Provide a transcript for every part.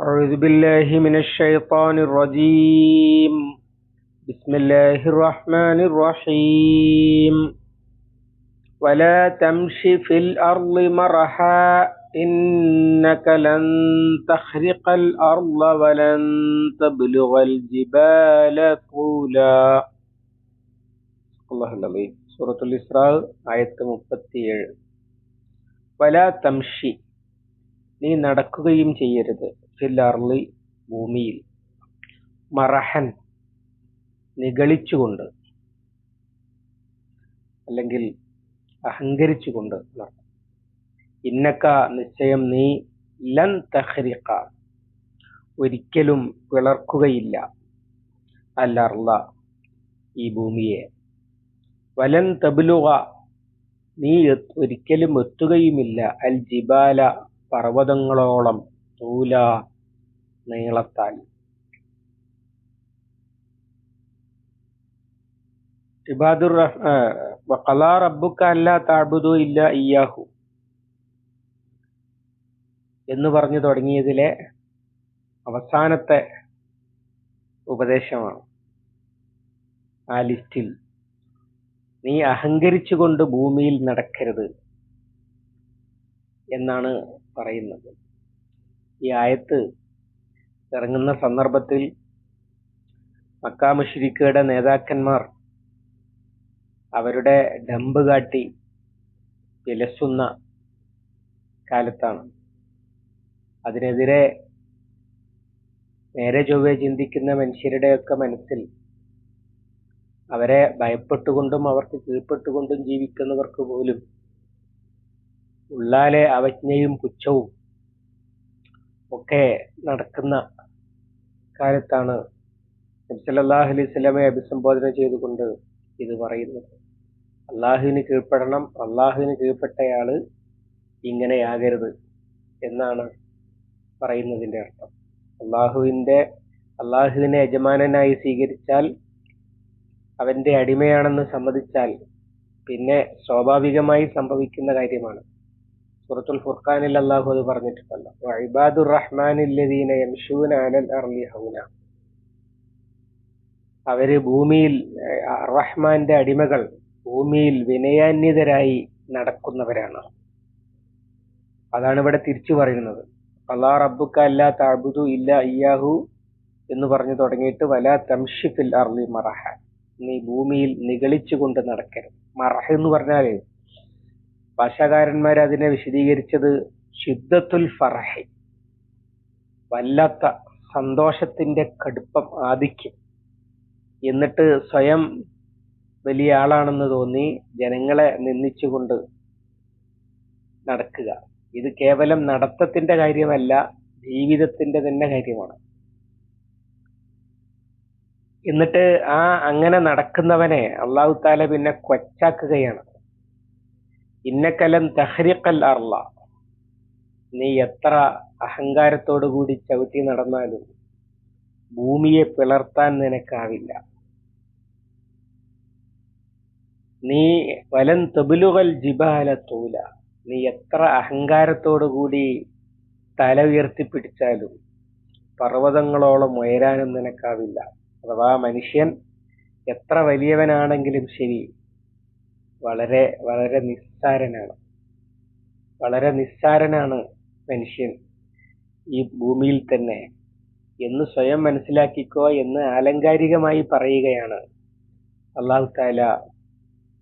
أعوذ بالله من الشيطان الرجيم بسم الله الرحمن الرحيم ولا تمش في الأرض مرحا إنك لن تخرق الأرض ولن تبلغ الجبال طولا الله العظيم سورة الإسراء آية 37 വലാ തംഷി നീ നടക്കുകയും ചെയ്യരുത് ഫിൽ ഭൂമിയിൽ മറഹൻ നിഗളിച്ചുകൊണ്ട് അല്ലെങ്കിൽ അഹങ്കരിച്ചുകൊണ്ട്. ഇന്നക്ക നിശ്ചയം നീ ലൻ തഹ്രിഖ ഒരിക്കലും പിളർക്കുകയില്ല അൽ ഈ ഭൂമിയെ വലൻ തബിലുക നീ ഒരിക്കലും എത്തുകയുമില്ല അൽ ജിബാല പർവതങ്ങളോളം തൂല നീളത്താൽ. ഇബാദുർ കലാ റബ്ബുക്ക അല്ലാ തഅബുദു ഇല്ല ഇയാഹു എന്ന് പറഞ്ഞു തുടങ്ങിയതിലെ അവസാനത്തെ ഉപദേശമാണ്. ആ ലിസ്റ്റിൽ നീ അഹങ്കരിച്ചുകൊണ്ട് ഭൂമിയിൽ നടക്കരുത് എന്നാണ് പറയുന്നത്. ഈ ആയത്ത് ഇറങ്ങുന്ന സന്ദർഭത്തിൽ മക്കാമുഷിരിക്കയുടെ നേതാക്കന്മാർ അവരുടെ ഡമ്പ് കാട്ടി വിലസുന്ന കാലത്താണ്. അതിനെതിരെ നേരെ ചൊവ്വെ ചിന്തിക്കുന്ന മനുഷ്യരുടെയൊക്കെ മനസ്സിൽ അവരെ ഭയപ്പെട്ടുകൊണ്ടും അവർക്ക് കീഴ്പ്പെട്ടുകൊണ്ടും ജീവിക്കുന്നവർക്ക് പോലും ഉള്ളാലെ അവജ്ഞയും പുച്ഛവും ഒക്കെ നടക്കുന്ന കാലത്താണ് നബ്സല്ലാഹു അലൈഹി അഭിസംബോധന ചെയ്തുകൊണ്ട് ഇത് പറയുന്നത്. അള്ളാഹുവിന് കീഴ്പ്പെടണം അള്ളാഹുവിന് കീഴ്പ്പെട്ടയാൾ ഇങ്ങനെയാകരുത് എന്നാണ് പറയുന്നതിന്റെ അർത്ഥം. അള്ളാഹുവിന്റെ അള്ളാഹുവിനെ യജമാനനായി സ്വീകരിച്ചാൽ അവന്റെ അടിമയാണെന്ന് സമ്മതിച്ചാൽ പിന്നെ സ്വാഭാവികമായി സംഭവിക്കുന്ന കാര്യമാണ്. സൂറത്തുൽ ഫുർഖാനിൽ അള്ളാഹു അത് പറഞ്ഞിട്ടുണ്ടല്ലോ. വഇബാദുർ റഹ്മാനില്ലദീന അലൽ ഹൗന. അവർ ഭൂമിയിൽ റഹ്മാന്റെ അടിമകൾ ഭൂമിയിൽ വിനയാന്യതരായി നടക്കുന്നവരാണ്. അതാണ് ഇവിടെ തിരിച്ചു പറയുന്നത്. അള്ളാഹ് റബ്ബുക്ക അല്ലാ താബുദു ഇല്ല ഇയ്യാഹു എന്ന് പറഞ്ഞു തുടങ്ങിയിട്ട് വല തംഷിഫിൽ അർളി മറഹ. നീ ഭൂമിയിൽ നിഗളിച്ചുകൊണ്ട് നടക്കരുത്. മറഹ എന്ന് പറഞ്ഞാൽ ഭാഷാകാരന്മാർ അതിനെ വിശദീകരിച്ചത് ശുദ്ധത്തുൽ ഫറഹി വല്ലാത്ത സന്തോഷത്തിന്റെ കടുപ്പം ആധിക്യം. എന്നിട്ട് സ്വയം വലിയ ആളാണെന്ന് തോന്നി ജനങ്ങളെ നിന്ദിച്ചുകൊണ്ട് നടക്കുക. ഇത് കേവലം നടത്തത്തിന്റെ കാര്യമല്ല ജീവിതത്തിന്റെ തന്നെ കാര്യമാണ്. എന്നിട്ട് ആ അങ്ങനെ നടക്കുന്നവനെ അള്ളാഹു താല പിന്നെ കൊച്ചാക്കുകയാണ്. ഇന്നക്കലം തഹ്രിഖൽ അർള. നീ എത്ര അഹങ്കാരത്തോടു കൂടി ചവിട്ടി നടന്നാലും ഭൂമിയെ പിളർത്താൻ നിനക്കാവില്ല. നീ വലൻ തെബിലുകൾ ജിബാല തൂല. നീ എത്ര അഹങ്കാരത്തോടു കൂടി തല ഉയർത്തിപ്പിടിച്ചാലും പർവതങ്ങളോളം ഉയരാനും നിനക്കാവില്ല. അഥവാ മനുഷ്യൻ എത്ര വലിയവനാണെങ്കിലും ശരി വളരെ വളരെ നിസ്സാരനാണ്. വളരെ നിസ്സാരനാണ് മനുഷ്യൻ ഈ ഭൂമിയിൽ തന്നെ. എന്ന് സ്വയം മനസ്സിലാക്കിക്കോ എന്ന് ആലങ്കാരികമായി പറയുകയാണ് അള്ളാഹു താല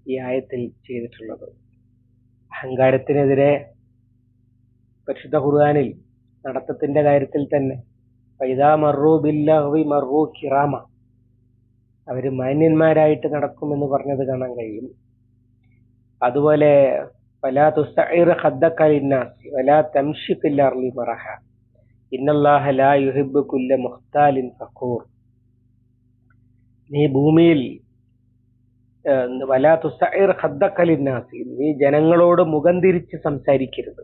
ഈ ആയത്തിൽ ചെയ്തിട്ടുള്ളത്. അഹങ്കാരത്തിനെതിരെ പരിശുദ്ധ ഖുർആനിൽ നടത്തത്തിന്റെ കാര്യത്തിൽ തന്നെ ഫൈദാ മറു ബില്ലി മറു കിറാമ. അവർ മാന്യന്മാരായിട്ട് നടക്കുമെന്ന് പറഞ്ഞത് കാണാൻ കഴിയും. അതുപോലെ നീ ഭൂമിയിൽ നീ ജനങ്ങളോട് മുഖം തിരിച്ച് സംസാരിക്കരുത്.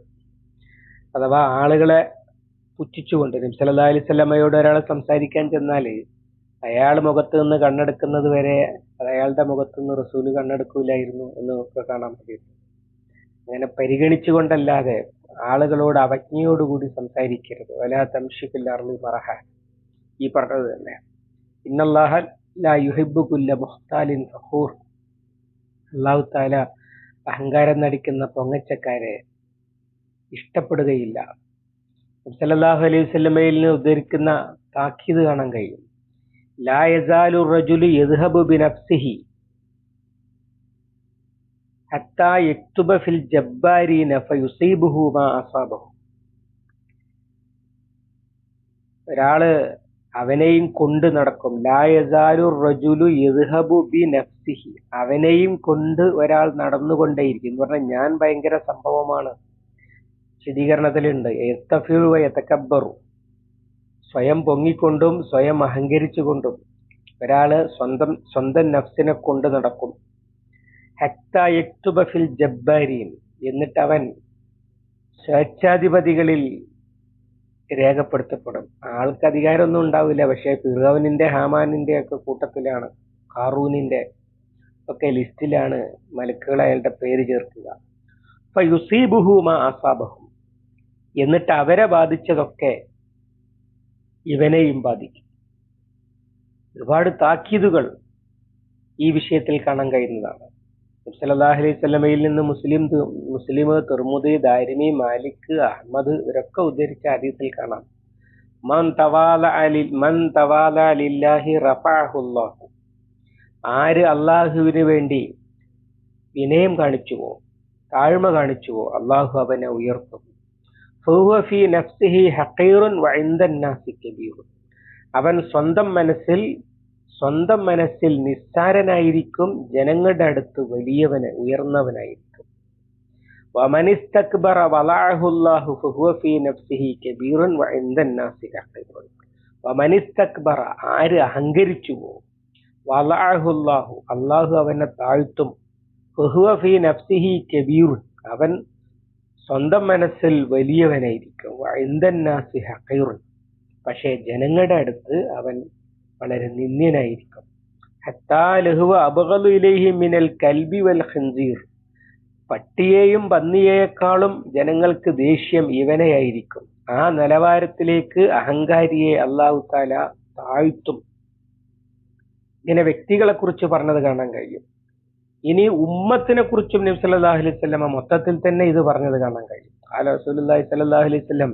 അഥവാ ആളുകളെ പുച്ഛിച്ചുകൊണ്ട് നബി സല്ലല്ലാഹു അലൈഹി വസല്ലമയോട് ഒരാൾ സംസാരിക്കാൻ ചെന്നാൽ അയാൾ മുഖത്ത് നിന്ന് കണ്ണെടുക്കുന്നത് വരെ അയാളുടെ മുഖത്തു നിന്ന് റസൂൽ കണ്ണെടുക്കൂലായിരുന്നു എന്ന് ഒക്കെ കാണാൻ പറ്റും അങ്ങനെ പരിഗണിച്ചുകൊണ്ടല്ലാതെ ആളുകളോട് അവജ്ഞയോടുകൂടി സംസാരിക്കരുത്. വലാ പറഹ ഈ പറഞ്ഞത് തന്നെ ഇന്നല്ലാഹ ലാ യുഹിബ്ബു കുല്ല മുഹ്താലിൻ ഫഖൂർ. അള്ളാഹു താല അഹങ്കാരം നടിക്കുന്ന പൊങ്ങച്ചക്കാരെ ഇഷ്ടപ്പെടുകയില്ല. സല്ലല്ലാഹു അലൈഹി വസല്ലമയിൽ നിന്ന് ഉദ്ധരിക്കുന്ന താക്കീത് കാണാൻ കഴിയും. റജുലു ബിനഫ്സിഹി. ഹത്താ ഫിൽ മാ ഒരാൾ അവനെയും കൊണ്ട് നടക്കും. ലായസാലു റജുലു യദ്ഹബു ബി നഫ്സിഹി അവനെയും കൊണ്ട് ഒരാൾ നടന്നുകൊണ്ടേയിരിക്കും. എന്ന് പറഞ്ഞാൽ ഞാൻ ഭയങ്കര സംഭവമാണ്. വിശദീകരണത്തിലുണ്ട് എത്തഫിറു എത്തക്കബറു സ്വയം പൊങ്ങിക്കൊണ്ടും സ്വയം അഹങ്കരിച്ചുകൊണ്ടും ഒരാൾ സ്വന്തം സ്വന്തം നഫ്സിനെ കൊണ്ട് നടക്കും. ഹക്ത യക്തുബ ഫിൽ ജബ്ബാരീൻ എന്നിട്ട് അവൻ സ്വേച്ഛാധിപതികളിൽ രേഖപ്പെടുത്തപ്പെടും. ആൾക്ക് അധികാരമൊന്നും ഉണ്ടാവില്ല. പക്ഷെ ഫിറോവിനിന്റെ ഹാമാനിന്റെ ഒക്കെ കൂട്ടത്തിലാണ് ഹാറൂനിന്റെ ഒക്കെ ലിസ്റ്റിലാണ് മലക്കുകൾ അയാളുടെ പേര് ചേർക്കുക. അപ്പൊ യുസീബുഹുമ ആസാബഹും എന്നിട്ട് അവരെ ബാധിച്ചതൊക്കെ ഇവനെയും ബാധിക്കും. ഒരുപാട് താക്കീതുകൾ ഈ വിഷയത്തിൽ കാണാൻ കഴിയുന്നതാണ്. സല്ലല്ലാഹു അലൈഹി സ്വലമയിൽ നിന്ന് മുസ്ലിം മുസ്ലിം തെർമുദി ദാരിമി മാലിക് അഹമ്മദ് ഇവരൊക്കെ ഉദ്ധരിച്ച ഹദീസിൽ കാണാം. മൻ തവാല അലി മൻ തവാല ലില്ലാഹി റഫഅഹുല്ലാഹു ആര് അള്ളാഹുവിന് വേണ്ടി വിനയം കാണിച്ചുവോ താഴ്മ കാണിച്ചുവോ അള്ളാഹു അവനെ ഉയർത്തും. നഫ്സിഹി അവൻ സ്വന്തം മനസ്സിൽ സ്വന്തം മനസ്സിൽ നിസ്സാരനായിരിക്കും ജനങ്ങളുടെ അടുത്ത് വലിയവന് ഉയർന്നവനായിരിക്കും. വമനിസ്തക്ബറ ഫഹുവ നഫ്സിഹി വമനിസ്തക്ബറ ആര് അഹങ്കരിച്ചുവോ വലഅഹുല്ലാഹു അള്ളാഹു അവനെ താഴ്ത്തും. ഫഹുവ നഫ്സിഹി അവൻ സ്വന്തം മനസ്സിൽ വലിയവനായിരിക്കും. എന്തെന്നാസി നാസി ഹഖീറുൻ പക്ഷേ ജനങ്ങളുടെ അടുത്ത് അവൻ വളരെ നിന്ദ്യനായിരിക്കും. മിനൽ കൽബി വൽ ഖിൻസീർ. പട്ടിയെയും പന്നിയേക്കാളും ജനങ്ങൾക്ക് ദേഷ്യം ഇവനെയായിരിക്കും. ആ നിലവാരത്തിലേക്ക് അഹങ്കാരിയെ അള്ളാഹു താല താഴ്ത്തും. ഇങ്ങനെ വ്യക്തികളെ കുറിച്ച് പറഞ്ഞത് കാണാൻ കഴിയും. ഇനി ഉമ്മത്തിനെ കുറിച്ചും നബി സല്ലല്ലാഹു അലൈഹി വസല്ലമ മൊത്തത്തിൽ തന്നെ ഇത് പറഞ്ഞത് കാണാൻ കഴിയും. റസൂലുള്ളാഹി സ്വല്ലല്ലാഹു അലൈഹി വസല്ലം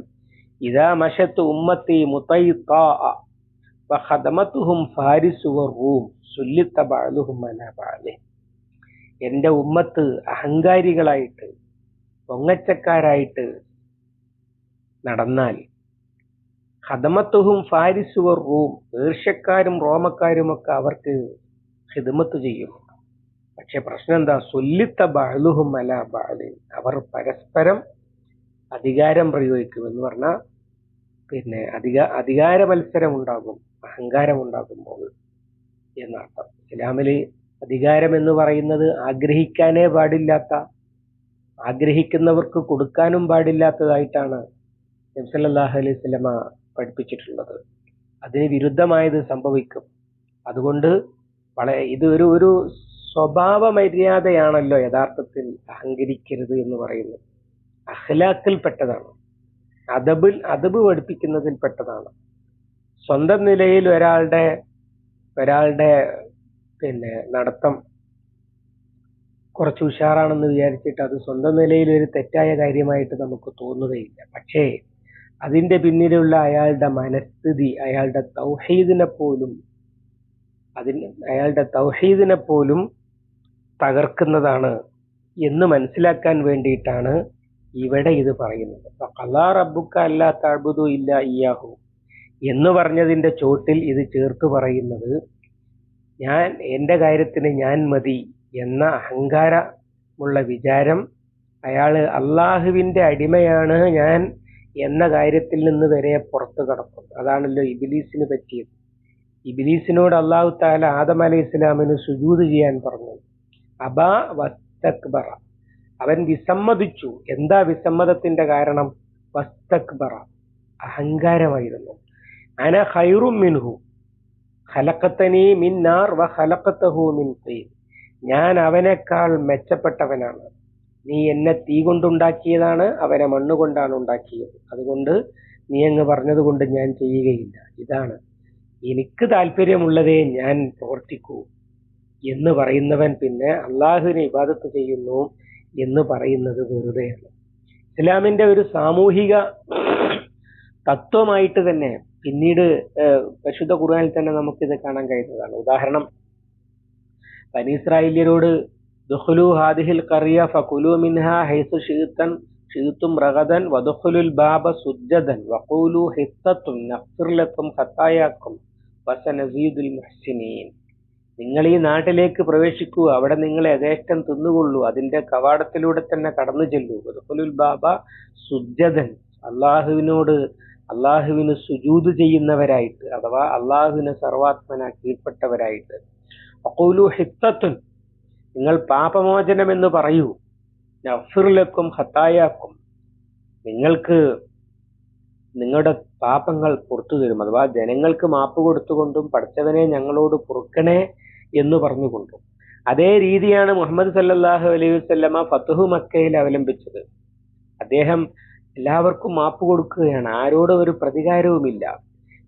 ഇദാ മഷത്ത് ഉമ്മത്തി എന്റെ ഉമ്മത്ത് അഹങ്കാരികളായിട്ട് പൊങ്ങച്ചക്കാരായിട്ട് നടന്നാൽ ഖദമതുഹും ഫാരിസു വറൂം പേർഷ്യക്കാരും റോമക്കാരും ഒക്കെ അവർക്ക് ഹിദമത്ത് ചെയ്യും. പക്ഷെ പ്രശ്നം എന്താ? സൊല്ലിത്ത ബാലുഹും അല ബാലി അവർ പരസ്പരം അധികാരം പ്രയോഗിക്കും എന്ന് പറഞ്ഞാൽ പിന്നെ അധിക അധികാര മത്സരം ഉണ്ടാകും അഹങ്കാരം ഉണ്ടാകുമ്പോൾ എന്നർത്ഥം. ഇസ്ലാമിൽ അധികാരം എന്ന് പറയുന്നത് ആഗ്രഹിക്കാനേ പാടില്ലാത്ത ആഗ്രഹിക്കുന്നവർക്ക് കൊടുക്കാനും പാടില്ലാത്തതായിട്ടാണ് നബ്സല്ലാഹു അലൈഹി സ്വലമ പഠിപ്പിച്ചിട്ടുള്ളത്. അതിന് വിരുദ്ധമായത് സംഭവിക്കും. അതുകൊണ്ട് വളരെ ഇത് ഒരു ഒരു സ്വഭാവ മര്യാദയാണല്ലോ യഥാർത്ഥത്തിൽ അഹങ്കരിക്കരുത് എന്ന് പറയുന്നത്. അഹ്ലാക്കിൽ പെട്ടതാണ് അതബിൽ അതബ് പഠിപ്പിക്കുന്നതിൽ പെട്ടതാണ്. സ്വന്തം നിലയിൽ ഒരാളുടെ ഒരാളുടെ പിന്നെ നടത്തം കുറച്ച് ഉഷാറാണെന്ന് വിചാരിച്ചിട്ട് അത് സ്വന്തം നിലയിൽ ഒരു തെറ്റായ കാര്യമായിട്ട് നമുക്ക് തോന്നുകയില്ല. പക്ഷേ അതിന്റെ പിന്നിലുള്ള അയാളുടെ മനസ്ഥിതി അയാളുടെ തൗഹീദിനെ പോലും അതിന് അയാളുടെ തൗഹീദിനെ പോലും തകർക്കുന്നതാണ് എന്ന് മനസ്സിലാക്കാൻ വേണ്ടിയിട്ടാണ് ഇവിടെ ഇത് പറയുന്നത്. അള്ളാ റബ്ബുക്ക അല്ലാ തഅബുദു ഇല്ല ഇയാഹു എന്ന് പറഞ്ഞതിന്റെ ചോട്ടിൽ ഇത് ചേർത്ത് പറയുന്നത് ഞാൻ എന്റെ കാര്യത്തിന് ഞാൻ മതി എന്ന അഹങ്കാരമുള്ള വിചാരം അയാൾ അള്ളാഹുവിന്റെ അടിമയാണ് ഞാൻ എന്ന കാര്യത്തിൽ നിന്ന് വരെ പുറത്തു കടക്കും അതാണല്ലോ ഇബിലീസിന് പറ്റിയത്. ഇബിലീസിനോട് അള്ളാഹു താല ആദം അലൈഹി ഇസ്ലാമിന് സുജൂത് ചെയ്യാൻ പറഞ്ഞു അബാ വസ്തക്ബറ. അവൻ വിസമ്മതിച്ചു. എന്താ വിസമ്മതത്തിന്റെ കാരണം? വസ്തക്ബറ. അഹങ്കാരമായിരുന്നു. അന ഖൈറും മിൻഹു. ഖലഖത്തനി മിൻ നാർ വ ഹലക്കത്തഹു മിൻ തീൻ ഞാൻ അവനേക്കാൾ മെച്ചപ്പെട്ടവനാണ്. നീ എന്നെ തീ കൊണ്ടുണ്ടാക്കിയതാണ് അവനെ മണ്ണ് കൊണ്ടാണ് ഉണ്ടാക്കിയത്. അതുകൊണ്ട് നീ അങ്ങ് പറഞ്ഞത് കൊണ്ട് ഞാൻ ചെയ്യുകയില്ല. ഇതാണ്. എനിക്ക് താല്പര്യമുള്ളതേ ഞാൻ പ്രവർത്തിക്കൂ. എന്ന് പറയുന്നവൻ പിന്നെ അള്ളാഹുവിനെ ഇബാദത്ത് ചെയ്യുന്നു എന്ന് പറയുന്നത് വെറുതെയാണ് ഇസ്ലാമിന്റെ ഒരു സാമൂഹിക തത്വമായിട്ട് തന്നെ പിന്നീട് പരിശുദ്ധ ഖുർആനിൽ തന്നെ നമുക്കിത് കാണാൻ കഴിയുന്നതാണ്. ഉദാഹരണം പനീസ്രായേലിയരോട് ദുഹുലു ഹാദിഹിൽ കറിയ ഫകുലു മിൻഹ ഹൈസു ഷീത്തൻ ഷീത്തും റഗദൻ വദുഹുലുൽ ബാബ സുജ്ജദൻ വഖൂലു ഹിത്തത്തും നഫ്സിർലക്കും ഹത്തായാക്കും വസനസീദുൽ മുഹ്സിനീൻ. നിങ്ങൾ ഈ നാട്ടിലേക്ക് പ്രവേശിക്കൂ അവിടെ നിങ്ങളെ യഥേഷ്ടം തിന്നുകൊള്ളൂ. അതിന്റെ കവാടത്തിലൂടെ തന്നെ കടന്നു ചെല്ലൂ. ബാബ സുജതൻ അള്ളാഹുവിനോട് അള്ളാഹുവിന് സുജൂത് ചെയ്യുന്നവരായിട്ട് അഥവാ അള്ളാഹുവിന് സർവാത്മന കീഴ്പ്പെട്ടവരായിട്ട്. അക്കോലു ഹിത്തത്തുൻ. നിങ്ങൾ പാപമോചനം എന്ന് പറയൂ നഫിറിലക്കും ഹത്തായാക്കും നിങ്ങൾക്ക് നിങ്ങളുടെ പാപങ്ങൾ പുറത്തു തരും. അഥവാ ജനങ്ങൾക്ക് മാപ്പ് കൊടുത്തുകൊണ്ടും പഠിച്ചവനെ ഞങ്ങളോട് പൊറുക്കണേ. എന്ന് പറഞ്ഞുകൊണ്ടു. അതേ രീതിയാണ് മുഹമ്മദ് സല്ലാഹു അലൈഹി വസല്ലമ ഫത്തുഹു മക്കയിൽ അവലംബിച്ചത്. അദ്ദേഹം എല്ലാവർക്കും മാപ്പ് കൊടുക്കുകയാണ്. ആരോടും ഒരു പ്രതികാരവുമില്ല.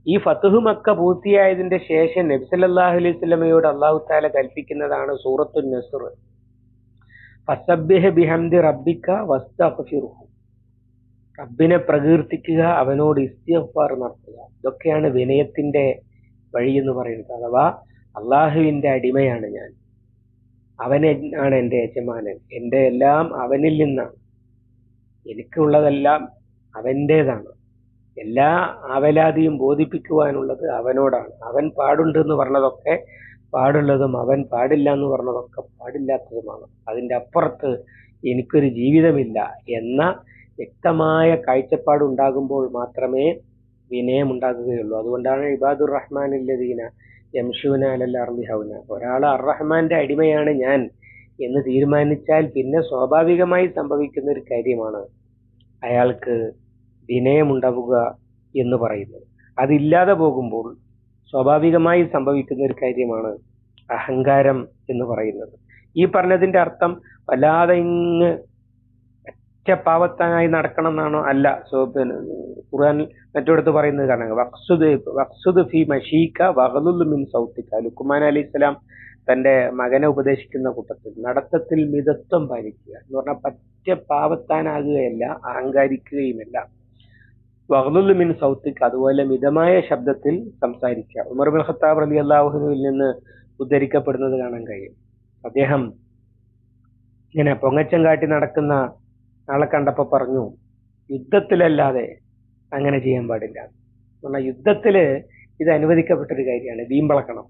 ഈ ഫത്തുഹു മക്ക പൂർത്തിയായതിന്റെ ശേഷം നബി സല്ലാഹു അലൈഹി വസല്ലമയോട് അള്ളാഹു താല കൽപ്പിക്കുന്നതാണ് സൂറത്തു നസുർ. ബിഹംദി റബ്ബിക വസ്തഗ്ഫിറുഹു റബ്ബിനെ പ്രകീർത്തിക്കുക അവനോട് ഇസ്തിഗ്ഫാർ നടത്തുക. ഇതൊക്കെയാണ് വിനയത്തിന്റെ വഴി എന്ന് പറയുന്നത്. അഥവാ അള്ളാഹുവിന്റെ അടിമയാണ് ഞാൻ. അവനെ ആണ് എന്റെ യജമാനൻ. എന്റെ എല്ലാം അവനിൽ നിന്നാണ്. എനിക്കുള്ളതെല്ലാം അവന്റേതാണ് എല്ലാ അവലാതിയും ബോധിപ്പിക്കുവാനുള്ളത് അവനോടാണ്. അവൻ പാടുണ്ട് എന്ന് പറഞ്ഞതൊക്കെ പാടുള്ളതും അവൻ പാടില്ല എന്ന് പറഞ്ഞതൊക്കെ പാടില്ലാത്തതുമാണ്. അതിന്റെ അപ്പുറത്ത് എനിക്കൊരു ജീവിതമില്ല എന്ന വ്യക്തമായ കാഴ്ചപ്പാടുണ്ടാകുമ്പോൾ മാത്രമേ വിനയം ഉണ്ടാകുകയുള്ളൂ അതുകൊണ്ടാണ് ഇബാദുർ റഹ്മാനില്ലദീന യംഷൂന അലൽ അർളി ഹൗന. ഒരാൾ അർറഹ്മാന്റെ അടിമയാണ് ഞാൻ എന്ന് തീരുമാനിച്ചാൽ പിന്നെ സ്വാഭാവികമായി സംഭവിക്കുന്ന ഒരു കാര്യമാണ് അയാൾക്ക് വിനയമുണ്ടാവുക എന്ന് പറയുന്നത്. അതില്ലാതെ പോകുമ്പോൾ സ്വാഭാവികമായി സംഭവിക്കുന്ന ഒരു കാര്യമാണ് അഹങ്കാരം എന്ന് പറയുന്നത്. ഈ പറഞ്ഞതിന്റെ അർത്ഥം വല്ലാതെ ഇങ്ങ് ഒറ്റപ്പാവത്താനായി നടക്കണം എന്നാണോ അല്ല. സോ മറ്റോടത്ത് പറയുന്നത് കാരണം ലുക്കുമാൻ അലി സ്വലാം തന്റെ മകനെ ഉപദേശിക്കുന്ന കൂട്ടത്തിൽ നടത്തത്തിൽ മിതത്വം പാലിക്കുക എന്ന് പറഞ്ഞാൽ പറ്റ പാവത്താനാകുകയല്ല അഹങ്കാരിക്കുകയുമല്ല. വഹ്ലുൽ മിൻ സൗത്തിക്ക് അതുപോലെ മിതമായ ശബ്ദത്തിൽ സംസാരിക്കുക. ഉമർ ബിൻ ഖത്താബ് അലി അള്ളാഹുനുവിൽ നിന്ന് ഉദ്ധരിക്കപ്പെടുന്നത് കാണാൻ കഴിയും. അദ്ദേഹം ഇങ്ങനെ പൊങ്ങച്ചം കാട്ടി നടക്കുന്ന ആളെ കണ്ടപ്പോ പറഞ്ഞു യുദ്ധത്തിലല്ലാതെ അങ്ങനെ ചെയ്യാൻ പാടില്ല. പറഞ്ഞാൽ യുദ്ധത്തിൽ ഇത് അനുവദിക്കപ്പെട്ടൊരു കാര്യമാണ് വീമ്പളക്കണം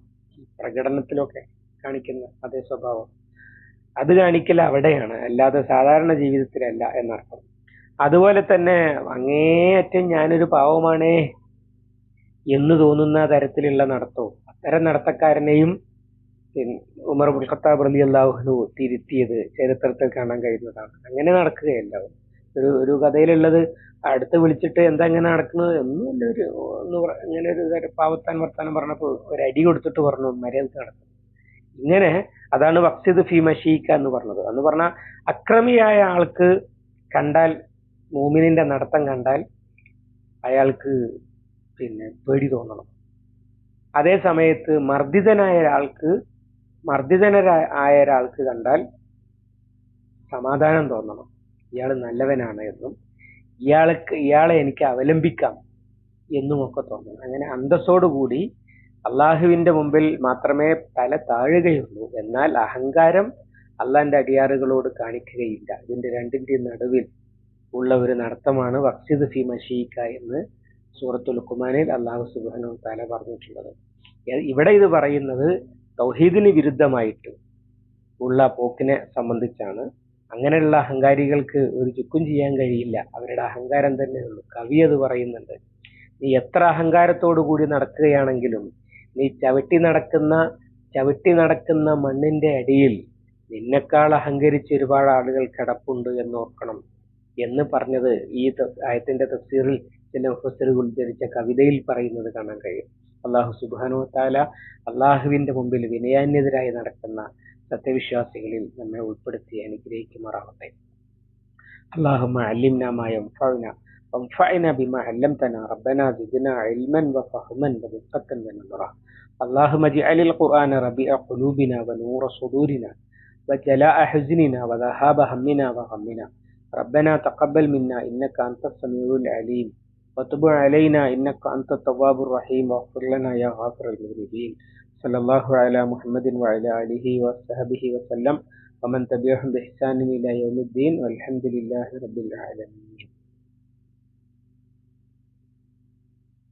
പ്രകടനത്തിലൊക്കെ കാണിക്കുന്ന അതേ സ്വഭാവം. അത് കാണിക്കൽ അവിടെയാണ് അല്ലാതെ സാധാരണ ജീവിതത്തിലല്ല എന്നർത്ഥം. അതുപോലെ തന്നെ അങ്ങേയറ്റം ഞാനൊരു പാവമാണേ എന്ന് തോന്നുന്ന തരത്തിലുള്ള നടത്തവും അത്തരം നടത്തക്കാരനെയും ഉമർ ബുൽ ഖത്താബ് റലി അള്ളാഹു തിരുത്തിയത് ചരിത്രത്തിൽ കാണാൻ കഴിയുന്നതാണ്. അങ്ങനെ നടക്കുകയല്ല. ഒരു ഒരു കഥയിലുള്ളത് അടുത്ത് വിളിച്ചിട്ട് എന്താ ഇങ്ങനെ നടക്കുന്നത് ഒന്നുമില്ല ഒരു ഒന്ന് ഇങ്ങനെ ഒരു പാവത്താൻ വർത്താനം പറഞ്ഞപ്പോൾ ഒരു അടി കൊടുത്തിട്ട് പറഞ്ഞു മര്യാദയ്ക്ക് നടക്കുന്നു ഇങ്ങനെ അതാണ് വക്സിദ് ഫി എന്ന് പറഞ്ഞത്. എന്ന് പറഞ്ഞാൽ അക്രമിയായ ആൾക്ക് കണ്ടാൽ മൂമിനിന്റെ നടത്തം കണ്ടാൽ അയാൾക്ക് പിന്നെ പേടി തോന്നണം. അതേ സമയത്ത് മർദ്ദിതനായ ഒരാൾക്ക് മർദ്ദിതനായ ആയ ഒരാൾക്ക് കണ്ടാൽ സമാധാനം തോന്നണം. ഇയാൾ നല്ലവനാണ് എന്നും ഇയാൾക്ക് ഇയാളെ എനിക്ക് അവലംബിക്കാം എന്നുമൊക്കെ തോന്നണം. അങ്ങനെ അന്തസ്സോടുകൂടി അള്ളാഹുവിന്റെ മുമ്പിൽ മാത്രമേ തല താഴുകയുള്ളൂ. എന്നാൽ അഹങ്കാരം അള്ളാന്റെ അടിയാറുകളോട് കാണിക്കുകയില്ല. ഇതിന്റെ രണ്ടിന്റെ നടുവിൽ ഉള്ള ഒരു നടത്തമാണ് വക്സിദ് ഫി മഷീക്ക എന്ന് സൂറത്തുൽ കുമാനിൽ അള്ളാഹു സുബാനു താല പറഞ്ഞിട്ടുള്ളത്. ഇവിടെ ഇത് പറയുന്നത് തൗഹീദിന് വിരുദ്ധമായിട്ട് ഉള്ള പോക്കിനെ സംബന്ധിച്ചാണ്. അങ്ങനെയുള്ള അഹങ്കാരികൾക്ക് ഒരു ചുക്കും ചെയ്യാൻ കഴിയില്ല. അവരുടെ അഹങ്കാരം തന്നെ ഉള്ളൂ. കവി അത് പറയുന്നുണ്ട്. നീ എത്ര അഹങ്കാരത്തോടു കൂടി നടക്കുകയാണെങ്കിലും നീ ചവിട്ടി നടക്കുന്ന ചവിട്ടി നടക്കുന്ന മണ്ണിന്റെ അടിയിൽ നിന്നെക്കാൾ അഹങ്കരിച്ച് ഒരുപാട് ആളുകൾ കിടപ്പുണ്ട് എന്ന് ഓർക്കണം എന്ന് പറഞ്ഞത് ഈ ആയത്തിന്റെ തഫ്സീറിൽ ചില മുഫസറുകൾ ഉദ്ധരിച്ച കവിതയിൽ പറയുന്നത് കാണാൻ കഴിയും. അള്ളാഹു സുബാനു താല അള്ളാഹുവിന്റെ മുമ്പിൽ വിനയാന്യതരായി നടക്കുന്ന സത്യവിശ്വാസികളിൽ നമ്മെ ഉൾപ്പെടുത്തി അനുഗ്രഹിക്കുമാറാവട്ടെ اللهم علمنا ما ينفعنا وانفعنا بما علمتنا ربنا زدنا علما وفهما ورزقا ونظرا اللهم اجعل القرآن ربيع قلوبنا ونور صدورنا وجلاء حزننا وذهاب همنا وغمنا ربنا تقبل منا إنك أنت السميع العليم وتب علينا إنك أنت التواب الرحيم. واغفر لنا يا غافر المذنبين. صلى الله على محمد وعلى آله وصحبه وسلم. ومن تبعهم بإحسان إلى يوم الدين والحمد لله رب العالمين.